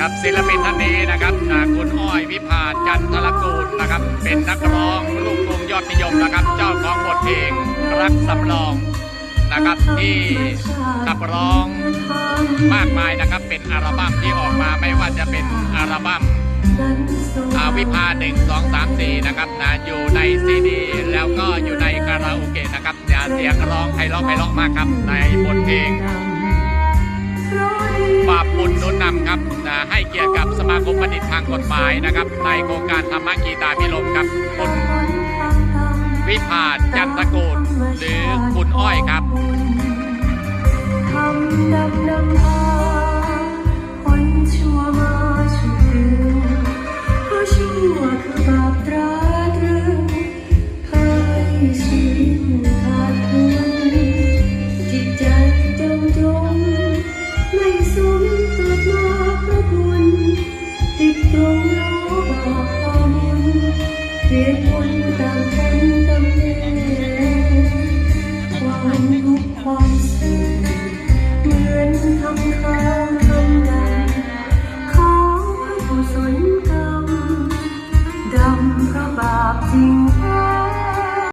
ครับศิลปินท่านนี้นะครับคุณอ้อยวิภาจันทรกูลนะครับ เป็นนักร้องลูกกรุงยอดนิยมนะครับ เจ้าของบทเพลงรักสำรองนะครับที่ขับร้องมากมายนะครับเป็นอัลบั้มที่ออกมาไม่ว่าจะเป็นอัลบั้มอาวิภาหนึ่งสองสามสี่นะครับนะอยู่ในซีดี แล้วก็อยู่ในคาราโอเกะนะครับอย่าเสียงร้องไพเราะไพเราะมากครับในบทเพลง บุญหนุนนำครับให้เกียรติกับสมาคมบัณฑิตทางกฎหมายนะครับ ในโครงการธรรมกีตาพิลมครับคุณวิภาจันตะกูลหรือคุณอ้อยครับ ตุผลต่างกันกำเนิดความทุกข์ความสุขเหมือนคำค้างคำดังของผู้สนกรรดำเพราะบาปจริง